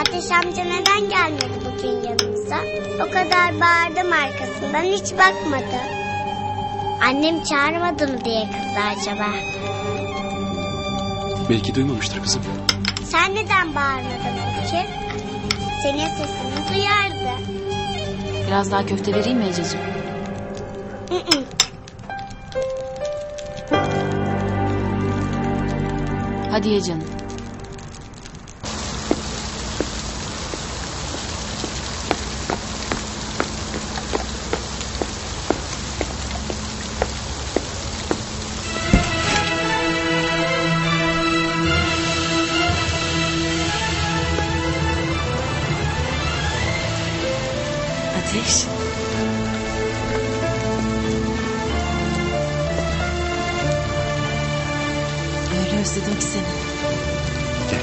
Ateş amca neden gelmedi bugün yanımıza? O kadar bağırdım arkasından hiç bakmadı. Annem çağırmadı mı diye kızdı acaba. Belki duymamıştır kızım. Sen neden bağırmadın peki? Senin sesini duyardı. Biraz daha köfte vereyim mi Ececiğim? Hı hı. Hadi ye canım. Özledim seni. Gel.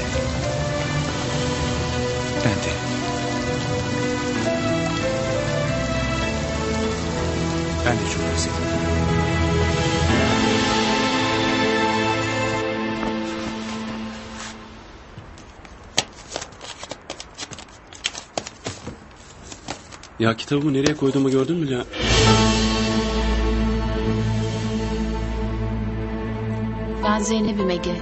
Ben de. Ben de çok özledim. Ya kitabımı nereye koyduğumu gördün mü ya? Ben Zeynep'im Ege.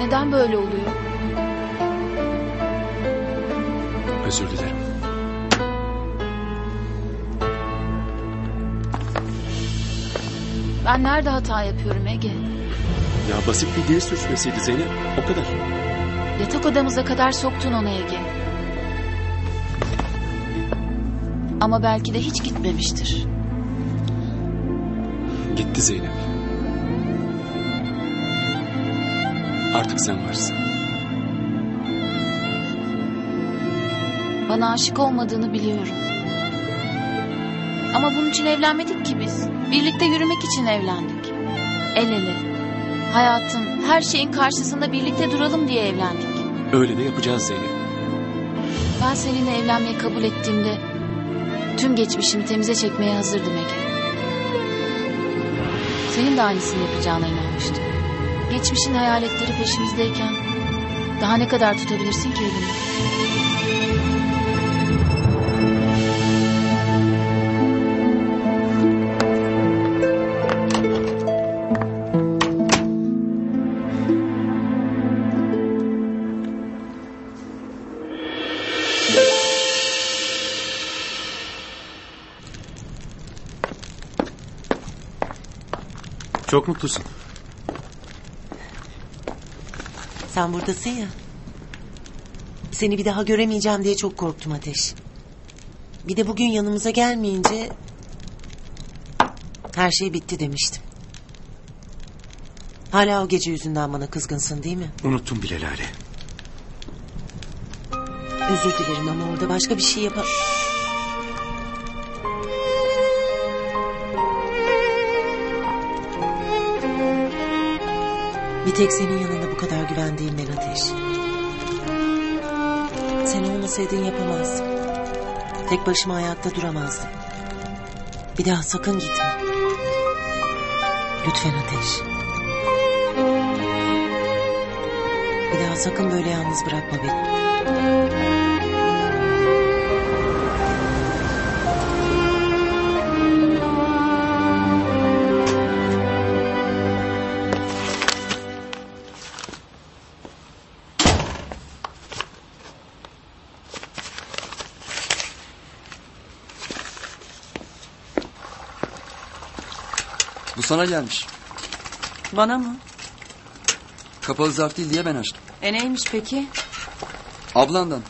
Neden böyle oluyor? Özür dilerim. Ben nerede hata yapıyorum Ege? Ya basit bir dil sürçmesiydi Zeynep. O kadar. Yatak odamıza kadar soktun onu Ege. Ama belki de hiç gitmemiştir. Gitti Zeynep. Artık sen varsın. Bana aşık olmadığını biliyorum. Ama bunun için evlenmedik ki biz. Birlikte yürümek için evlendik. El ele. Hayatın, her şeyin karşısında birlikte duralım diye evlendik. Öyle de yapacağız Zeynep. Ben seninle evlenmeyi kabul ettiğimde tüm geçmişimi temize çekmeye hazırdım Ege. Senin de aynısını yapacağına inanmıştım. Geçmişin hayaletleri peşimizdeyken daha ne kadar tutabilirsin ki elini? Çok mutlusun. Sen buradasın ya. Seni bir daha göremeyeceğim diye çok korktum Ateş. Bir de bugün yanımıza gelmeyince... Her şey bitti demiştim. Hala o gece yüzünden bana kızgınsın değil mi? Unuttum bile Lale. Özür dilerim ama orada başka bir şey yap... Bir tek senin yanında bu kadar güvendiğimden Ateş. Sen olmasaydın yapamazdım. Tek başıma ayakta duramazdım. Bir daha sakın gitme. Lütfen Ateş. Bir daha sakın böyle yalnız bırakma beni. Bu sana gelmiş. Bana mı? Kapalı zarf değil diye ben açtım. E neymiş peki? Ablandan.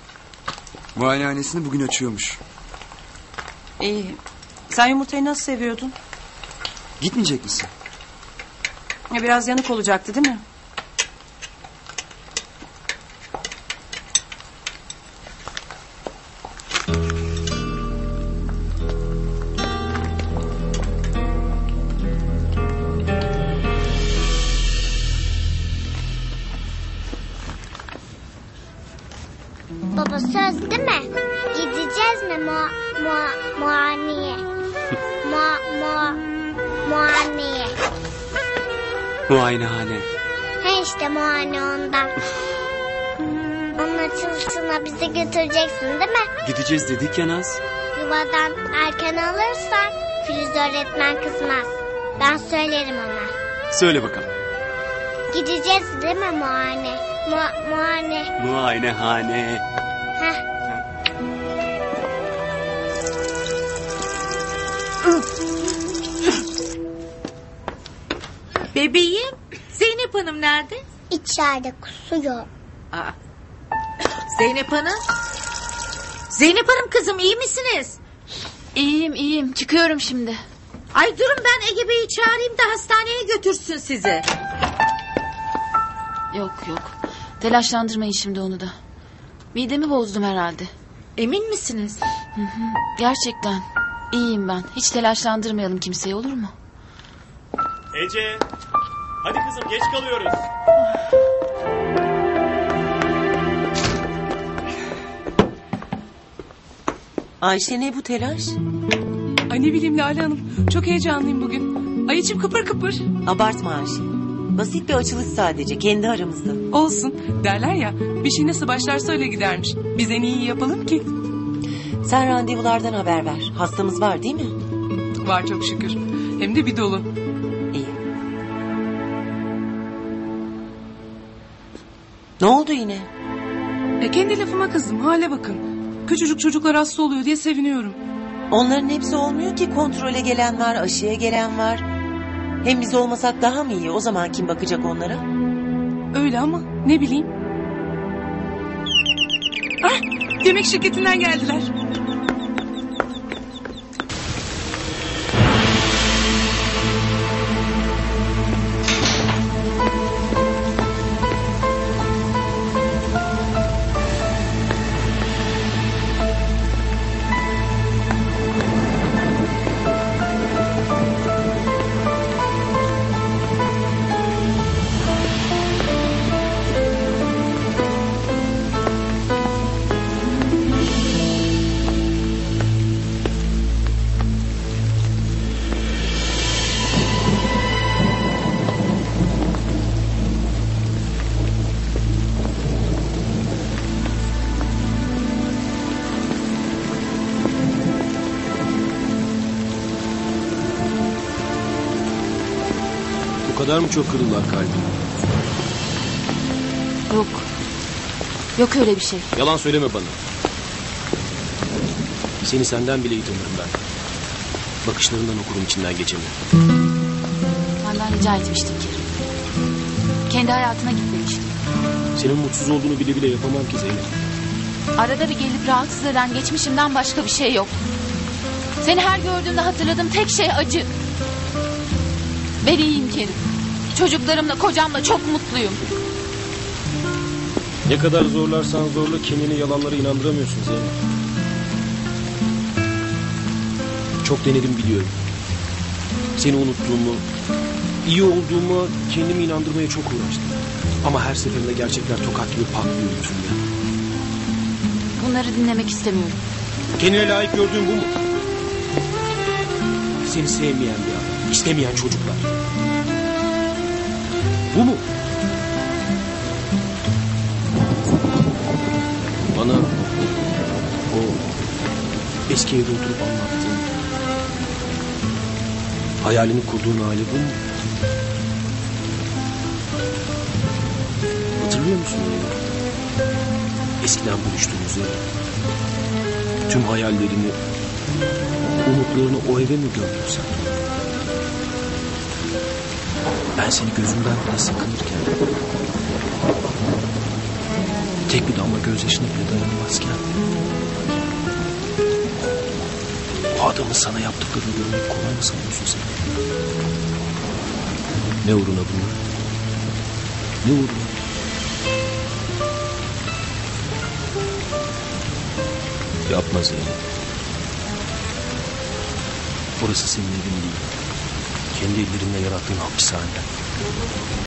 Muayenehanesini bugün açıyormuş. İyi. Sen yumurtayı nasıl seviyordun? Gitmeyecek misin? E, biraz yanık olacaktı değil mi? Baba söz değil mi? Gideceğiz mi Mo? mua, muaniye. Mua, mua, muaniye. Muayenehane. He işte muayene ondan. Onun açılışına bizi götüreceksin değil mi? Gideceğiz dedik ya Naz. Yuvadan erken alırsan Filiz öğretmen kızmaz. Ben söylerim ona. Söyle bakalım. Gideceğiz değil mi muayene? Mua, muayene. Muayenehane. Heh. Bebeğim, Zeynep Hanım nerede? İçeride kusuyor. Aa. Zeynep Hanım? Zeynep Hanım kızım iyi misiniz? İyiyim iyiyim çıkıyorum şimdi. Ay durun ben Ege Bey'i çağırayım da hastaneye götürsün sizi. Yok yok. Telaşlandırmayın şimdi onu da. Midemi bozdum herhalde. Emin misiniz? Gerçekten. İyiyim ben. Hiç telaşlandırmayalım kimseyi olur mu? Ece. Hadi kızım geç kalıyoruz. Ayşe ne bu telaş? Ay ne bileyim Lale Hanım. Çok heyecanlıyım bugün. Ay içim kıpır kıpır. Abartma Ayşe. Basit bir açılış sadece kendi aramızda. Olsun. Derler ya bir şey nasıl başlarsa öyle gidermiş. Biz en iyi yapalım ki. Sen randevulardan haber ver. Hastamız var değil mi? Var çok şükür. Hem de bir dolu. İyi. Ne oldu yine? E kendi lafıma kızdım. Hale bakın. Küçücük çocuklar hasta oluyor diye seviniyorum. Onların hepsi olmuyor ki kontrole gelen var, aşıya gelen var. Hem biz olmasak daha mı iyi? O zaman kim bakacak onlara? Öyle ama ne bileyim. Ah, yemek şirketinden geldiler. Kadar mı çok kırırlar kalbini? Yok. Yok öyle bir şey. Yalan söyleme bana. Seni senden bile iyi tanırım ben. Bakışlarından okurum içinden geçeni. Senden rica etmiştim Kerim. Kendi hayatına git demiştim. Senin mutsuz olduğunu bile bile yapamam ki Zeynep. Arada bir gelip rahatsız eden geçmişimden başka bir şey yok. Seni her gördüğümde hatırladığım tek şey acı. Ben iyiyim Kerim. Çocuklarımla, kocamla çok mutluyum. Ne kadar zorlarsan zorla kendini yalanlara inandıramıyorsun Zeynep. Çok denedim biliyorum. Seni unuttuğumu, iyi olduğumu kendimi inandırmaya çok uğraştım. Ama her seferinde gerçekler tokat gibi patlıyor yüzümde. Bunları dinlemek istemiyorum. Kendine layık gördüğün bu mu? Seni sevmeyen bir adam, istemeyen çocuklar. Bu mu? Bana o eski evde oturup anlattığın hayalini kurduğun hali bu mu? Hatırlıyor musun? Eskiden buluştuğumuz evi. Tüm hayallerini, umutlarını o eve mi gömdün sen? Ben seni gözümden bile sakınırken... ...tek bir damla gözyaşına bile dayanamazken... ...o adamın sana yaptıklarını görmek kolay mı sanıyorsun sen? Ne uğruna bunlar? Ne uğruna? Yapma Zeynep. Burası senin evin değil. Kendi ellerinle yarattığın hapishane.